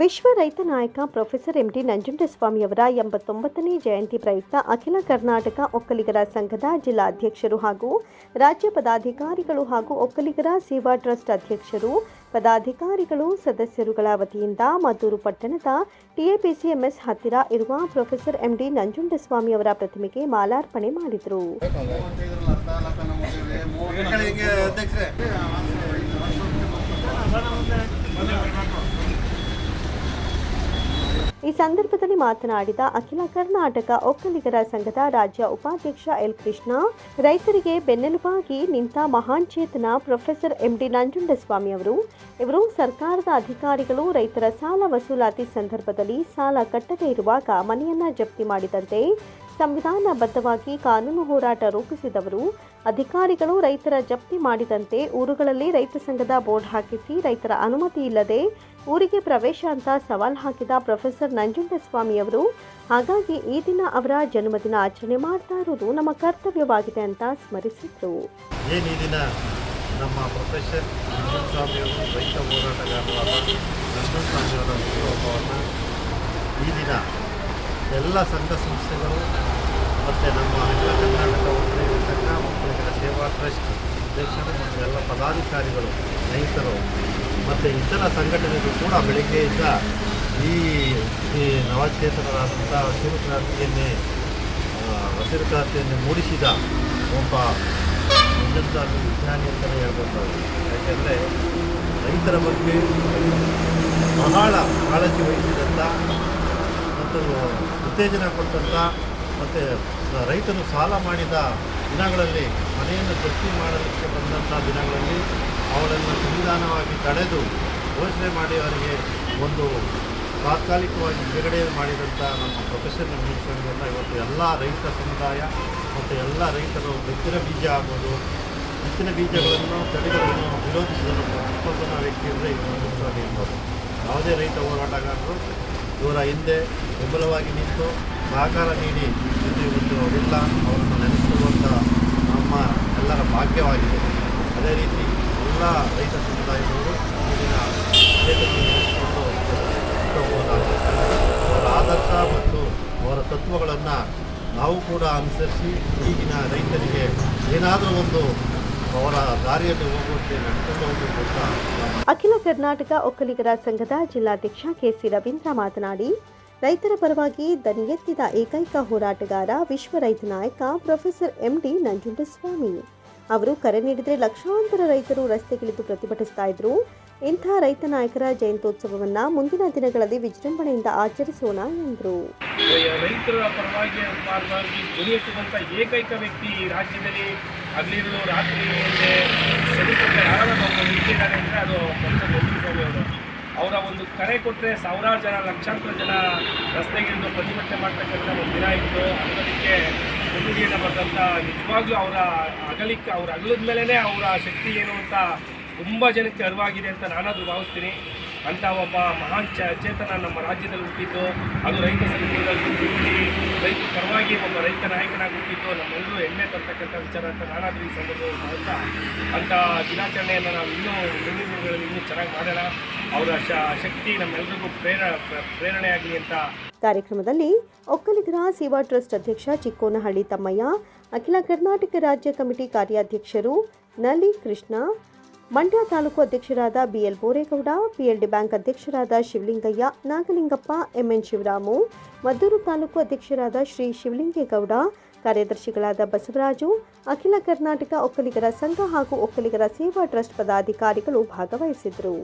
ವಿಶ್ವ ರೈತ ನಾಯಕ ಪ್ರೊಫೆಸರ್ ಎಂಟಿ ನಂಜುಂಡಸ್ವಾಮಿಯವರ ಎಂಬತ್ತೊಂಬತ್ತನೇ ಜಯಂತಿ ಪ್ರಯುಕ್ತ ಅಖಿಲ ಕರ್ನಾಟಕ ಒಕ್ಕಲಿಗರ ಸಂಘದ ಜಿಲ್ಲಾ ಅಧ್ಯಕ್ಷರು ಹಾಗೂ ರಾಜ್ಯ ಪದಾಧಿಕಾರಿಗಳು ಹಾಗೂ ಒಕ್ಕಲಿಗರ ಸೇವಾ ಟ್ರಸ್ಟ್ ಅಧ್ಯಕ್ಷರು, ಪದಾಧಿಕಾರಿಗಳು, ಸದಸ್ಯರುಗಳ ವತಿಯಿಂದ ಮದ್ದೂರು ಪಟ್ಟಣದ ಟಿಎಪಿಸಿಎಂಎಸ್ ಹತ್ತಿರ ಇರುವ ಪ್ರೊಫೆಸರ್ ಎಂಡಿ ನಂಜುಂಡಸ್ವಾಮಿ ಅವರ ಪ್ರತಿಮೆಗೆ ಮಾಲಾರ್ಪಣೆ ಮಾಡಿದರು. ಈ ಸಂದರ್ಭದಲ್ಲಿ ಮಾತನಾಡಿದ ಅಖಿಲ ಕರ್ನಾಟಕ ಒಕ್ಕಲಿಗರ ಸಂಘದ ರಾಜ್ಯ ಉಪಾಧ್ಯಕ್ಷ ಎಲ್ ಕೃಷ್ಣ, ರೈತರಿಗೆ ಬೆನ್ನೆಲುಬಾಗಿ ನಿಂತ ಮಹಾನ್ ಚೇತನ ಪ್ರೊಫೆಸರ್ ಎಂಡಿ ನಂಜುಂಡಸ್ವಾಮಿ ಅವರು, ಇವರು ಸರ್ಕಾರದ ಅಧಿಕಾರಿಗಳು ರೈತರ ಸಾಲ ವಸೂಲಾತಿ ಸಂದರ್ಭದಲ್ಲಿ ಸಾಲ ಕಟ್ಟದೇ ಇರುವಾಗ ಮನೆಯನ್ನ ಜಪ್ತಿ ಮಾಡಿದಂತೆ ಸಂವಿಧಾನಬದ್ಧವಾಗಿ ಕಾನೂನು ಹೋರಾಟ ರೂಪಿಸಿದವರು, ಅಧಿಕಾರಿಗಳು ರೈತರ ಜಪ್ತಿ ಮಾಡಿದಂತೆ ಊರುಗಳಲ್ಲಿ ರೈತ ಸಂಘದ ಬೋರ್ಡ್ ಹಾಕಿಸಿ ರೈತರ ಅನುಮತಿ ಇಲ್ಲದೆ ಊರಿಗೆ ಪ್ರವೇಶ ಅಂತ ಸವಾಲು ಹಾಕಿದ ಪ್ರೊಫೆಸರ್ ನಂಜುಂಡಸ್ವಾಮಿಯವರು ಹಾಗಾಗಿ ಈ ದಿನ ಅವರ ಜನ್ಮದಿನ ಆಚರಣೆ ಮಾಡ್ತಾ ಇರುವುದು ನಮ್ಮ ಕರ್ತವ್ಯವಾಗಿದೆ ಅಂತ ಸ್ಮರಿಸಿದರು. ನಮ್ಮ ಪ್ರೊಫೆಸರ್ ನಂಜುಂಡಸ್ವಾಮಿಯವರು ರೈತ ಹೋರಾಟಗಾರರಾದ ನಂಜುಂಡಸ್ವಾಮಿಯವರ ಸ್ವಾಮಿಯವರ ಈ ದಿನ ಎಲ್ಲ ಸಂಘ ಸಂಸ್ಥೆಗಳು ಮತ್ತು ನಮ್ಮ ಅಖಿಲ ಕರ್ನಾಟಕ ಒಕ್ಕಲಿಗರ ಸಂಘ ಒಕ್ಕಲಿಗರ ಸೇವಾ ಟ್ರಸ್ಟ್ ಅಧ್ಯಕ್ಷರು ಮತ್ತು ಎಲ್ಲ ಪದಾಧಿಕಾರಿಗಳು, ರೈತರು ಮತ್ತು ಇತರ ಸಂಘಟನೆಗಳು ಕೂಡ ಬೆಳಗ್ಗೆಯಿಂದ ಈ ಈ ನವಚೇತನರಾದಂಥ ಹಸಿರು ಕ್ರಾಂತಿಯನ್ನೇ ಹಸಿರು ಕ್ರಾಂತಿಯನ್ನು ಮೂಡಿಸಿದ ಒಬ್ಬ ನಿಜಂತ ವಿಜ್ಞಾನಿ ಅಂತಲೇ ಹೇಳ್ಬೋದು. ಯಾಕೆಂದರೆ ರೈತರ ಬಗ್ಗೆ ಬಹಳ ಕಾಳಜಿ ವಹಿಸಿದಂಥ ಮತ್ತು ಉತ್ತೇಜನ ಕೊಟ್ಟಂಥ ಮತ್ತು ರೈತರು ಸಾಲ ಮಾಡಿದ ದಿನಗಳಲ್ಲಿ ಮನೆಯನ್ನು ಜಪ್ತಿ ಮಾಡಲಿಕ್ಕೆ ಬಂದಂಥ ದಿನಗಳಲ್ಲಿ ಅವರನ್ನು ಸಂವಿಧಾನವಾಗಿ ತಡೆದು ಘೋಷಣೆ ಮಾಡಿ ಅವರಿಗೆ ಒಂದು ತಾತ್ಕಾಲಿಕವಾಗಿ ಬಿಡುಗಡೆ ಮಾಡಿದಂಥ ನಮ್ಮ ಪ್ರೊಫೆಸರ್ ಮುಗಿಸ್ಕೊಂಡಿಲ್ಲ ಇವತ್ತು ಎಲ್ಲ ರೈತ ಸಮುದಾಯ ಮತ್ತು ಎಲ್ಲ ರೈತರು ಬಿತ್ತಿನ ಬೀಜ ಆಗ್ಬೋದು ಬಿತ್ತಿನ ಬೀಜಗಳನ್ನು ತಡೆಗಳನ್ನು ವಿರೋಧಿಸಿದ ಪ್ರತಿಯೊಬ್ಬನ ವ್ಯಕ್ತಿ ಅಂದರೆ ಸ್ವಾಮಿ ಇರ್ಬೋದು ಯಾವುದೇ ರೈತ ಹೋರಾಟಗಾರರು ಇವರ ಹಿಂದೆ ಬೆಂಬಲವಾಗಿ ನಿಂತು ಸಹಕಾರ ನೀಡಿ ಇದು ಅವರೆಲ್ಲ ಅವರನ್ನು ನೆನೆಸಿರುವಂಥ ನಮ್ಮ ಎಲ್ಲರ ಭಾಗ್ಯವಾಗಿದೆ. ಅದೇ ರೀತಿ ಎಲ್ಲ ರೈತ ಸಮುದಾಯದವರು ಇಂದಿನ ಅವರ ಆದರ್ಶ ಮತ್ತು ಅವರ ತತ್ವಗಳನ್ನು ನಾವು ಕೂಡ ಅನುಸರಿಸಿ ಈಗಿನ ರೈತರಿಗೆ ಏನಾದರೂ ಒಂದು ಅಖಿಲ ಕರ್ನಾಟಕ ಒಕ್ಕಲಿಗರ ಸಂಘದ ಜಿಲ್ಲಾಧ್ಯಕ್ಷ ಕೆಸಿ ರವೀಂದ್ರ ಮಾತನಾಡಿ, ರೈತರ ಪರವಾಗಿ ದನಿ ಎತ್ತಿದ ಏಕೈಕ ಹೋರಾಟಗಾರ ವಿಶ್ವ ರೈತ ನಾಯಕ ಪ್ರೊಫೆಸರ್ ಎಂಡಿ ನಂಜುಂಡಸ್ವಾಮಿ. ಅವರು ಕರೆ ನೀಡಿದರೆ ಲಕ್ಷಾಂತರ ರೈತರು ರಸ್ತೆಗಿಳಿದು ಪ್ರತಿಭಟಿಸ್ತಾ ಇದ್ರು. ಇಂಥ ರೈತ ನಾಯಕರ ಜಯಂತ್ಯೋತ್ಸವವನ್ನ ಮುಂದಿನ ದಿನಗಳಲ್ಲಿ ವಿಜೃಂಭಣೆಯಿಂದ ಆಚರಿಸೋಣ ಎಂದರು. ರೈತರ ಪರವಾಗಿ ಪರವಾಗಿ ಎತ್ತಿದಂಥ ಏಕೈಕ ವ್ಯಕ್ತಿ ಈ ರಾಜ್ಯದಲ್ಲಿ ಹಗಲಿರುಳು ರಾತ್ರಿ ಶ್ರಮಿಸಿದ ಒಬ್ಬ ವ್ಯಕ್ತಿ ಇದ್ದಾರೆ ಅಂದರೆ ಅದು ಸ್ವಾಮಿ ಅವರು. ಅವರ ಒಂದು ಕರೆ ಕೊಟ್ಟರೆ ಸಾವಿರಾರು ಜನ, ಲಕ್ಷಾಂತರ ಜನ ರಸ್ತೆಗಿಳಿದು ಪ್ರತಿಭಟನೆ ಮಾಡ್ತಕ್ಕಂಥ ಒಂದು ದಿನ ಇತ್ತು. ಅದಕ್ಕೆ ಕೊಡುಗೆಯನ್ನು ಬರೆದಂಥ ನಿಜವಾಗ್ಲೂ ಅವರ ಅಗಲಿಕ್ಕೆ, ಅವ್ರ ಅಗಲದ ಮೇಲೇ ಅವರ ಶಕ್ತಿ ಏನು ಅಂತ ತುಂಬ ಜನಕ್ಕೆ ಅರಿವಾಗಿದೆ ಅಂತ ನಾನಾದರೂ ಭಾವಿಸ್ತೀನಿ. ಅಂತ ಒಬ್ಬ ಮಹಾನ್ ಚೇತನ ನಮ್ಮ ರಾಜ್ಯದಲ್ಲಿ ಹುಟ್ಟಿದ್ದು. ಅದು ರೈತ ಸಂಘದಲ್ಲಿ ಹುಟ್ಟಿ, ರೈತ ಪರವಾಗಿ ಒಬ್ಬ ರೈತ ನಾಯಕನಾಗಿ ಹುಟ್ಟಿದ್ದು ನಮ್ಮೆಲ್ಲರೂ ಹೆಮ್ಮೆ ತರ್ತಕ್ಕಂಥ ವಿಚಾರ ಅಂತ ನಾನಾದರೂ ಈ ಸಂದರ್ಭದಲ್ಲಿ ಅಂತ ಅಂಥ ದಿನಾಚರಣೆಯನ್ನು ನಾವು ಇನ್ನೂ ಮುಂದಿನ ದಿನಗಳಲ್ಲಿ ಇನ್ನೂ ಚೆನ್ನಾಗಿ ಮಾಡೋಣ. ಅವರ ಶಕ್ತಿ ನಮ್ಮೆಲ್ಲರಿಗೂ ಪ್ರೇರ ಪ್ರ- ಪ್ರೇರಣೆಯಾಗಲಿ ಅಂತ. ಕಾರ್ಯಕ್ರಮದಲ್ಲಿ ಒಕ್ಕಲಿಗರ ಸೇವಾ ಟ್ರಸ್ಟ್ ಅಧ್ಯಕ್ಷ ಚಿಕ್ಕೋನಹಳ್ಳಿ ತಮ್ಮಯ್ಯ, ಅಖಿಲ ಕರ್ನಾಟಕ ರಾಜ್ಯ ಕಮಿಟಿ ಕಾರ್ಯಾಧ್ಯಕ್ಷರು ನಲಿ ಕೃಷ್ಣ ಮಂಡ್ಯ ತಾಲೂಕು ಅಧ್ಯಕ್ಷರಾದ ಬಿಎಲ್ ಬೋರೇಗೌಡ, ಪಿಎಲ್ಡಿ ಬ್ಯಾಂಕ್ ಅಧ್ಯಕ್ಷರಾದ ಶಿವಲಿಂಗಯ್ಯ, ನಾಗಲಿಂಗಪ್ಪ, ಎಂಎನ್ ಶಿವರಾಮು, ಮದ್ದೂರು ತಾಲೂಕು ಅಧ್ಯಕ್ಷರಾದ ಶ್ರೀ ಶಿವಲಿಂಗೇಗೌಡ, ಕಾರ್ಯದರ್ಶಿಗಳಾದ ಬಸವರಾಜು, ಅಖಿಲ ಕರ್ನಾಟಕ ಒಕ್ಕಲಿಗರ ಸಂಘ ಹಾಗೂ ಒಕ್ಕಲಿಗರ ಸೇವಾ ಟ್ರಸ್ಟ್ ಪದಾಧಿಕಾರಿಗಳು ಭಾಗವಹಿಸಿದರು